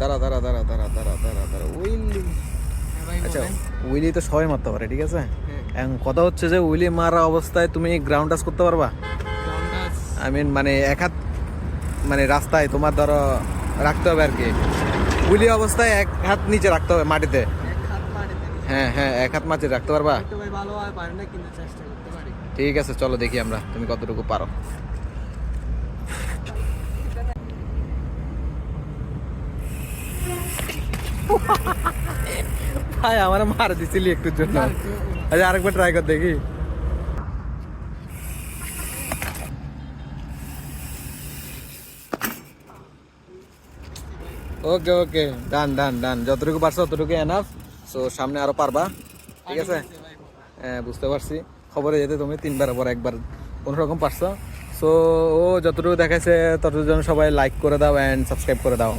দাঁড়া দাঁড়া দাঁড়া দাঁড়া দাঁড়া দাঁড়া দাঁড়া। উইলি আচ্ছা উইলি তো সবাই মারতে পারে ঠিক আছে? হ্যাঁ। এখন কথা হচ্ছে যে উইলি মারা অবস্থায় তুমি গ্রাউন্ড টাচ করতে পারবা? আই মিন মানে এক হাত মানে রাস্তায় তোমার ধরো রাখতে হবে আর কি। উইলি অবস্থায় এক হাত নিচে রাখতে হবে মাটিতে। হ্যাঁ হ্যাঁ এক হাত মাটিতে রাখতে পারবা? ঠিক আছে চলো দেখি আমরা তুমি কতটুকু পারো। ভাই আমার মার দিছিলি একটু জন্য। আচ্ছা আরেকবার ট্রাই কর দেখি। ওকে ওকে ডান ডান ডান যতটুকু পারছ ততটুকু এনাফ সো সামনে আরও পারবা ঠিক আছে? হ্যাঁ বুঝতে পারছি। খবরে যেতে তুমি তিনবার পর একবার কোনো রকম পারছ। সো ও যতটুকু দেখাইছে ততটুকু সবাই লাইক করে দাও অ্যান্ড সাবস্ক্রাইব করে দাও।